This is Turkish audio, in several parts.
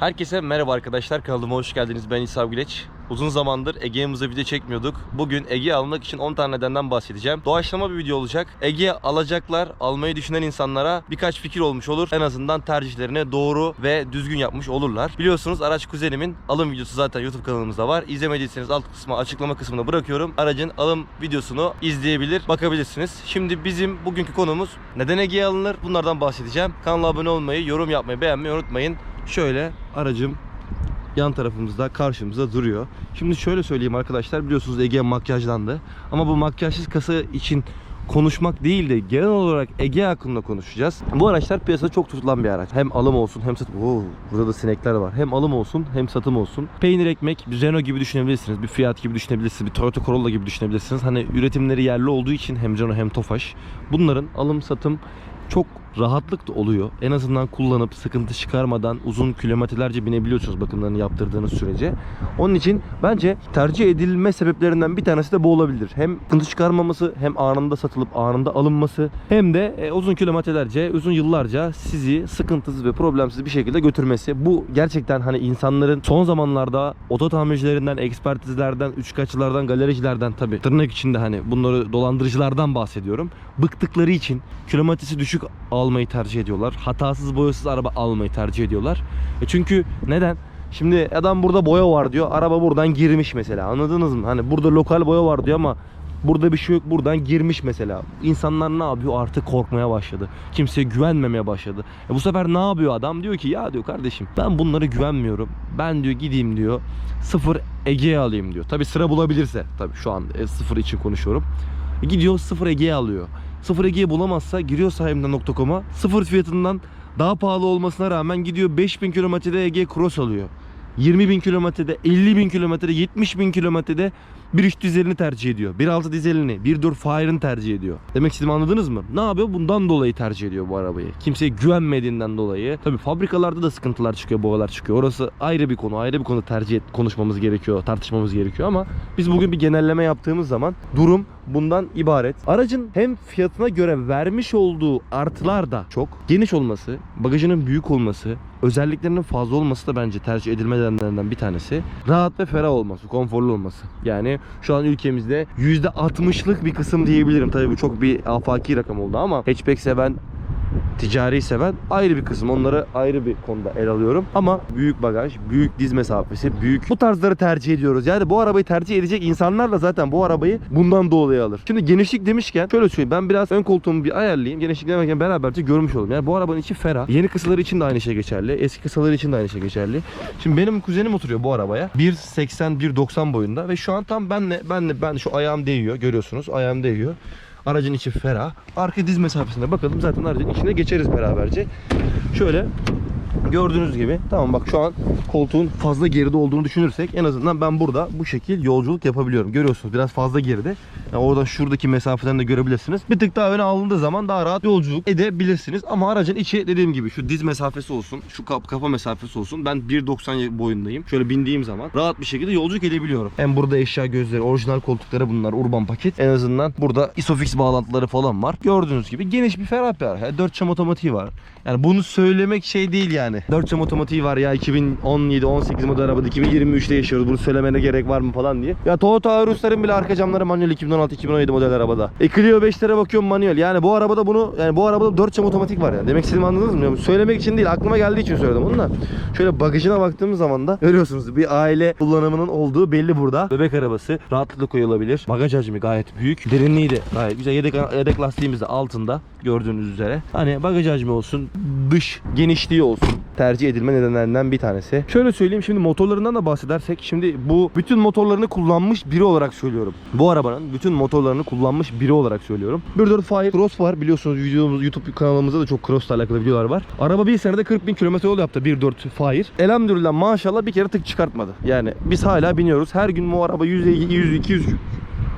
Herkese merhaba arkadaşlar kanalıma hoş geldiniz ben İsa Güleç. Uzun zamandır Ege'mize video çekmiyorduk. Bugün Ege almak için 10 tane nedenden bahsedeceğim. Doğaçlama bir video olacak. Ege alacaklar, almayı düşünen insanlara birkaç fikir olmuş olur. En azından tercihlerini doğru ve düzgün yapmış olurlar. Biliyorsunuz araç kuzenimin alım videosu zaten YouTube kanalımızda var. İzlemediyseniz alt kısma açıklama kısmına bırakıyorum. Aracın alım videosunu izleyebilir, bakabilirsiniz. Şimdi bizim bugünkü konumuz neden Ege'ye alınır? Bunlardan bahsedeceğim. Kanala abone olmayı, yorum yapmayı, beğenmeyi unutmayın. Şöyle aracım yan tarafımızda karşımızda duruyor. Şimdi şöyle söyleyeyim arkadaşlar biliyorsunuz Ege makyajlandı. Ama bu makyajsız kasa için konuşmak değil de genel olarak Ege hakkında konuşacağız. Bu araçlar piyasada çok tutulan bir araç. Hem alım olsun hem satım. Oo, burada da sinekler var. Hem alım olsun hem satım olsun. Peynir ekmek bir Renault gibi düşünebilirsiniz. Bir Fiat gibi düşünebilirsiniz. Bir Toyota Corolla gibi düşünebilirsiniz. Hani üretimleri yerli olduğu için hem Renault hem Tofaş. Bunların alım satım çok rahatlık da oluyor. En azından kullanıp sıkıntı çıkarmadan uzun kilometrelerce binebiliyorsunuz bakımlarını yaptırdığınız sürece. Onun için bence tercih edilme sebeplerinden bir tanesi de bu olabilir. Hem sıkıntı çıkarmaması hem anında satılıp anında alınması hem de e, uzun kilometrelerce, uzun yıllarca sizi sıkıntısız ve problemsiz bir şekilde götürmesi. Bu gerçekten hani insanların son zamanlarda oto tamircilerinden, ekspertizlerden, üçkaççılardan, galericilerden tabii tırnak içinde hani bunları dolandırıcılardan bahsediyorum. Bıktıkları için kilometresi düşük almayı tercih ediyorlar. Hatasız boyasız araba almayı tercih ediyorlar. E çünkü neden? Şimdi adam burada boya var diyor. Araba buradan girmiş mesela. Anladınız mı? Hani burada lokal boya var diyor ama burada bir şey yok. Buradan girmiş mesela. İnsanlar ne yapıyor? Artık korkmaya başladı. Kimseye güvenmemeye başladı. E bu sefer ne yapıyor adam? Diyor ki ya diyor kardeşim ben bunlara güvenmiyorum. Ben diyor gideyim diyor. Sıfır Ege'ye alayım diyor. Tabi sıra bulabilirse. Tabi şu an e, sıfır için konuşuyorum. E gidiyor sıfır Ege'ye alıyor. Sıfır Ege'yi bulamazsa giriyor sahibimden.com'a sıfır fiyatından daha pahalı olmasına rağmen gidiyor 5000 kilometrede Ege Cross alıyor. 20 bin kilometrede, 50 bin kilometrede, 70 bin kilometrede 1.3 dizelini tercih ediyor. 1.6 dizelini, 1.4 Fire'ını tercih ediyor. Demek istediğimi anladınız mı? Ne yapıyor? Bundan dolayı tercih ediyor bu arabayı. Kimseye güvenmediğinden dolayı. Tabii fabrikalarda da sıkıntılar çıkıyor, boğalar çıkıyor. Orası ayrı bir konu, ayrı bir konu tercih et, konuşmamız gerekiyor, tartışmamız gerekiyor ama biz bugün bir genelleme yaptığımız zaman durum bundan ibaret. Aracın hem fiyatına göre vermiş olduğu artılar da çok. Geniş olması, bagajının büyük olması, özelliklerinin fazla olması da bence tercih edilme nedenlerinden bir tanesi. Rahat ve ferah olması, konforlu olması. Yani şu an ülkemizde %60'lık bir kısım diyebilirim. Tabii bu çok bir afaki rakam oldu ama hatchback seven ticari seven ayrı bir kısım. Onları ayrı bir konuda el alıyorum. Ama büyük bagaj, büyük diz mesafesi, büyük bu tarzları tercih ediyoruz. Yani bu arabayı tercih edecek insanlar da zaten bu arabayı bundan dolayı alır. Şimdi genişlik demişken şöyle söyleyeyim. Ben biraz ön koltuğumu bir ayarlayayım. Genişlik demerken beraberce görmüş olalım. Yani bu arabanın içi ferah. Yeni kısaları için de aynı şey geçerli. Eski kısaları için de aynı şey geçerli. Şimdi benim kuzenim oturuyor bu arabaya. 1.80 1.90 boyunda ve şu an tam benle benle ben şu ayağım değiyor. Görüyorsunuz. Ayağım değiyor. Aracın içi ferah. Arka diz mesafesine bakalım zaten aracın içine geçeriz beraberce. Şöyle gördüğünüz gibi tamam bak şu an koltuğun fazla geride olduğunu düşünürsek en azından ben burada bu şekil yolculuk yapabiliyorum. Görüyorsunuz biraz fazla geride. Yani oradan şuradaki mesafeden de görebilirsiniz. Bir tık daha öne alındığı zaman daha rahat yolculuk edebilirsiniz. Ama aracın içi dediğim gibi şu diz mesafesi olsun, şu kafa mesafesi olsun. Ben 1.90 boyundayım. Şöyle bindiğim zaman rahat bir şekilde yolculuk edebiliyorum. Hem burada eşya gözleri, orijinal koltukları bunlar, urban paket. En azından burada isofix bağlantıları falan var. Gördüğünüz gibi geniş bir ferah bir araç. 4 çam otomatiği var. Yani bunu söylemek şey değil yani. 4 çam otomatiği var ya 2017-18 model arabada 2023'te yaşıyoruz. Bunu söylemene gerek var mı falan diye. Ya Toyota Aurus'ların bile arka camları manuel 2016-2017 model arabada. E Clio 5'lere bakıyorum manuel. Yani bu arabada bunu yani bu arabada 4 çam otomatik var yani. Demek istediğimi anladınız mı? Söylemek için değil aklıma geldiği için söyledim bunu da. Şöyle bagajına baktığımız zaman da görüyorsunuz bir aile kullanımının olduğu belli burada. Bebek arabası rahatlıkla koyulabilir. Bagaj hacmi gayet büyük. Derinliği de gayet güzel. Yedek, yedek lastiğimiz de altında gördüğünüz üzere. Hani bagaj hacmi olsun, dış genişliği olsun tercih edilme nedenlerinden bir tanesi. Şöyle söyleyeyim şimdi motorlarından da bahsedersek şimdi bu bütün motorlarını kullanmış biri olarak söylüyorum. Bu arabanın bütün motorlarını kullanmış biri olarak söylüyorum. 1.4 Fire Cross var biliyorsunuz videomuz YouTube kanalımızda da çok Cross'la alakalı videolar var. Araba bir senede 40 bin kilometre yol yaptı 1.4 Fire. Elhamdülillah maşallah bir kere tık çıkartmadı. Yani biz hala biniyoruz. Her gün bu araba 100 100 200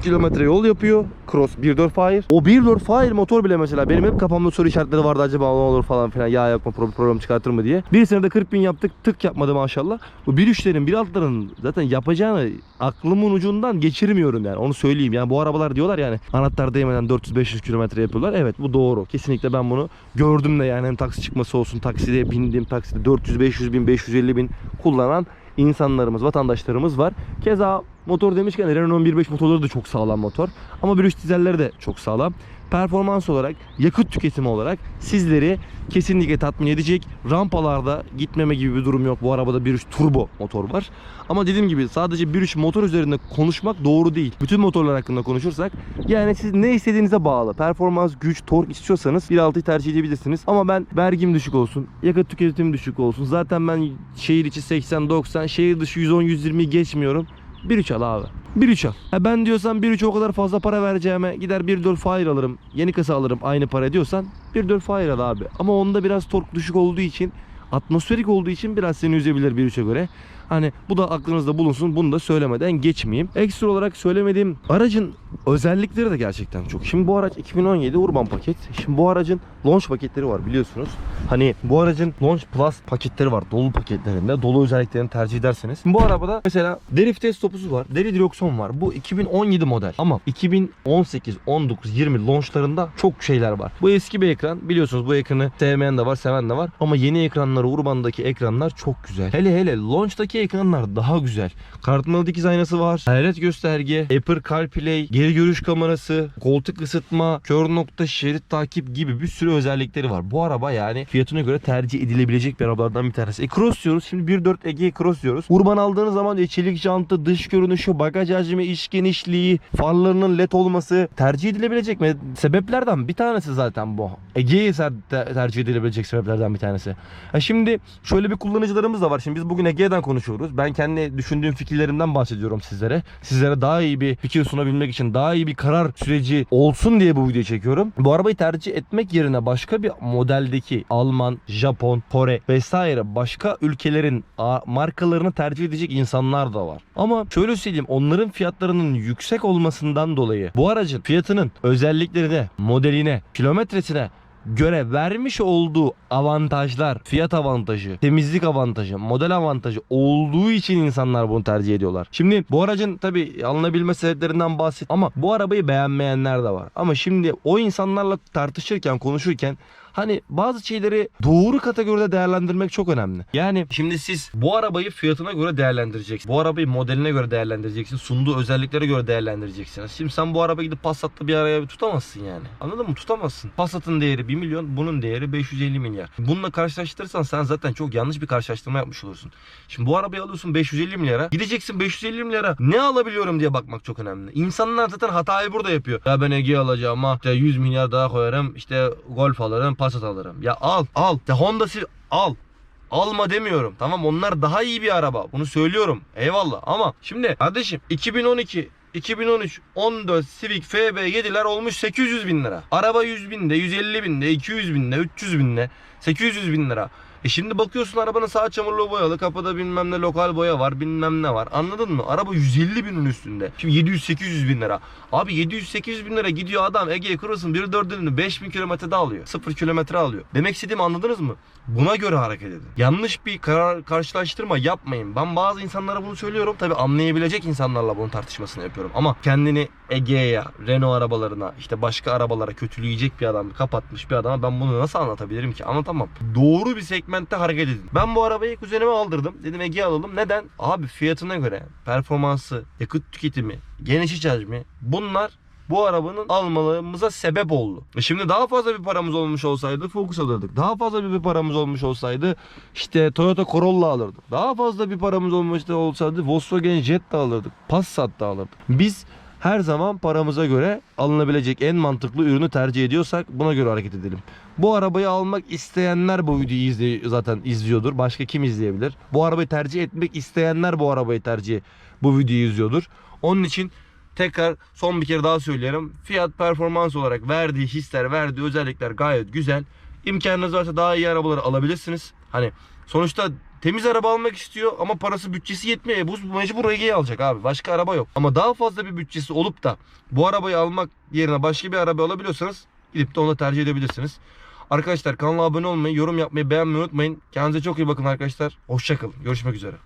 kilometre yol yapıyor. Cross 1.4 Fire. O 1.4 Fire motor bile mesela benim hep kafamda soru işaretleri vardı acaba ne olur falan filan yağ yakma problem çıkartır mı diye. Bir senede 40 bin yaptık tık yapmadı maşallah. Bu 1.3'lerin 1.6'ların zaten yapacağını aklımın ucundan geçirmiyorum yani onu söyleyeyim. Yani bu arabalar diyorlar yani anahtar değmeden 400-500 kilometre yapıyorlar. Evet bu doğru. Kesinlikle ben bunu gördüm de yani hem taksi çıkması olsun takside bindiğim takside 400-500 bin 550 bin kullanan insanlarımız, vatandaşlarımız var. Keza motor demişken Renault 1.5 motorları da çok sağlam motor. Ama 1.3 dizelleri de çok sağlam. Performans olarak, yakıt tüketimi olarak sizleri kesinlikle tatmin edecek. Rampalarda gitmeme gibi bir durum yok. Bu arabada 1.3 turbo motor var. Ama dediğim gibi sadece 1.3 motor üzerinde konuşmak doğru değil. Bütün motorlar hakkında konuşursak yani siz ne istediğinize bağlı. Performans, güç, tork istiyorsanız 1.6'yı tercih edebilirsiniz. Ama ben vergim düşük olsun, yakıt tüketimim düşük olsun. Zaten ben şehir içi 80-90, şehir dışı 110-120'yi geçmiyorum. 1.3 al abi. 1.3 al. Ha ben diyorsan 1.3 o kadar fazla para vereceğime gider 1.4 Fire alırım. Yeni kasa alırım aynı para diyorsan 1.4 Fire al abi. Ama onda biraz tork düşük olduğu için atmosferik olduğu için biraz seni üzebilir 1.3'e göre. Hani bu da aklınızda bulunsun. Bunu da söylemeden geçmeyeyim. Ekstra olarak söylemediğim aracın özellikleri de gerçekten çok. Şimdi bu araç 2017 Urban paket. Şimdi bu aracın launch paketleri var biliyorsunuz. Hani bu aracın launch plus paketleri var. Dolu paketlerinde. Dolu özelliklerini tercih ederseniz. Şimdi bu arabada mesela drift test topuzu var. Deri direksiyon var. Bu 2017 model. Ama 2018, 19, 20 launchlarında çok şeyler var. Bu eski bir ekran. Biliyorsunuz bu ekranı sevmeyen de var, seven de var. Ama yeni ekranları Urban'daki ekranlar çok güzel. Hele hele launch'taki ekranlar daha güzel. Kartmalı dikiz aynası var. Hayret gösterge, Apple CarPlay, geri görüş kamerası, koltuk ısıtma, kör nokta, şerit takip gibi bir sürü özellikleri var. Bu araba yani fiyatına göre tercih edilebilecek bir arabalardan bir tanesi. E Cross diyoruz. Şimdi 1.4 Ege Cross diyoruz. Urban aldığınız zaman e, çelik jantı, dış görünüşü, bagaj hacmi, iç genişliği, farlarının led olması tercih edilebilecek mi? Sebeplerden bir tanesi zaten bu. Ege'yi tercih edilebilecek sebeplerden bir tanesi. Ha şimdi şöyle bir kullanıcılarımız da var. Şimdi biz bugün Ege'den konuşuyoruz. Ben kendi düşündüğüm fikirlerimden bahsediyorum sizlere. Sizlere daha iyi bir fikir sunabilmek için, daha iyi bir karar süreci olsun diye bu videoyu çekiyorum. Bu arabayı tercih etmek yerine başka bir modeldeki Alman, Japon, Kore vesaire başka ülkelerin markalarını tercih edecek insanlar da var. Ama şöyle söyleyeyim onların fiyatlarının yüksek olmasından dolayı bu aracın fiyatının özelliklerine, modeline, kilometresine göre vermiş olduğu avantajlar, fiyat avantajı, temizlik avantajı, model avantajı olduğu için insanlar bunu tercih ediyorlar. Şimdi bu aracın tabi alınabilme sebeplerinden bahset ama bu arabayı beğenmeyenler de var. Ama şimdi o insanlarla tartışırken, konuşurken Hani bazı şeyleri doğru kategoride değerlendirmek çok önemli. Yani şimdi siz bu arabayı fiyatına göre değerlendireceksiniz. Bu arabayı modeline göre değerlendireceksiniz. Sunduğu özelliklere göre değerlendireceksiniz. Şimdi sen bu arabayı gidip Passat'ta bir araya tutamazsın yani. Anladın mı? Tutamazsın. Passat'ın değeri 1 milyon, bunun değeri 550 milyar. Bununla karşılaştırırsan sen zaten çok yanlış bir karşılaştırma yapmış olursun. Şimdi bu arabayı alıyorsun 550 milyara. Gideceksin 550 milyara. Ne alabiliyorum diye bakmak çok önemli. İnsanlar zaten hatayı burada yapıyor. Ya ben Ege alacağım ama işte 100 milyar daha koyarım. işte Golf alırım, Passat alırım. Ya al, al. Ya Honda Civic al. Alma demiyorum. Tamam onlar daha iyi bir araba. Bunu söylüyorum. Eyvallah. Ama şimdi kardeşim 2012 2013 14 Civic FB 7'ler olmuş 800 bin lira. Araba 100 binde, 150 binde, 200 binde, 300 binde, 800 bin lira. E şimdi bakıyorsun arabanın sağ çamurluğu boyalı, kapıda bilmem ne lokal boya var, bilmem ne var. Anladın mı? Araba 150 binin üstünde. Şimdi 700-800 bin lira. Abi 700-800 bin lira gidiyor adam Ege Cross'un 1.4'ünü 5000 kilometrede alıyor. 0 kilometre alıyor. Demek istediğimi anladınız mı? Buna göre hareket edin. Yanlış bir karar karşılaştırma yapmayın. Ben bazı insanlara bunu söylüyorum. Tabi anlayabilecek insanlarla bunun tartışmasını yapıyorum. Ama kendini Ege'ye, Renault arabalarına, işte başka arabalara kötüleyecek bir adam, kapatmış bir adama ben bunu nasıl anlatabilirim ki? Anlatamam. Doğru bir segmentte hareket edin. Ben bu arabayı kuzenime aldırdım. Dedim Ege alalım. Neden? Abi fiyatına göre performansı, yakıt tüketimi, geniş iç hacmi bunlar bu arabanın almalarımıza sebep oldu. E şimdi daha fazla bir paramız olmuş olsaydı Focus alırdık. Daha fazla bir paramız olmuş olsaydı işte Toyota Corolla alırdık. Daha fazla bir paramız olmuş olsaydı Volkswagen Jetta alırdık. Passat da alırdık. Biz her zaman paramıza göre alınabilecek en mantıklı ürünü tercih ediyorsak buna göre hareket edelim. Bu arabayı almak isteyenler bu videoyu izley zaten izliyordur. Başka kim izleyebilir? Bu arabayı tercih etmek isteyenler bu arabayı tercih bu videoyu izliyordur. Onun için tekrar son bir kere daha söyleyelim. Fiyat performans olarak verdiği hisler, verdiği özellikler gayet güzel. İmkanınız varsa daha iyi arabaları alabilirsiniz. Hani Sonuçta temiz araba almak istiyor ama parası bütçesi yetmiyor. E bu mecbur Ege'yi alacak abi. Başka araba yok. Ama daha fazla bir bütçesi olup da bu arabayı almak yerine başka bir araba alabiliyorsanız gidip de onu tercih edebilirsiniz. Arkadaşlar kanala abone olmayı, yorum yapmayı, beğenmeyi unutmayın. Kendinize çok iyi bakın arkadaşlar. Hoşçakalın. Görüşmek üzere.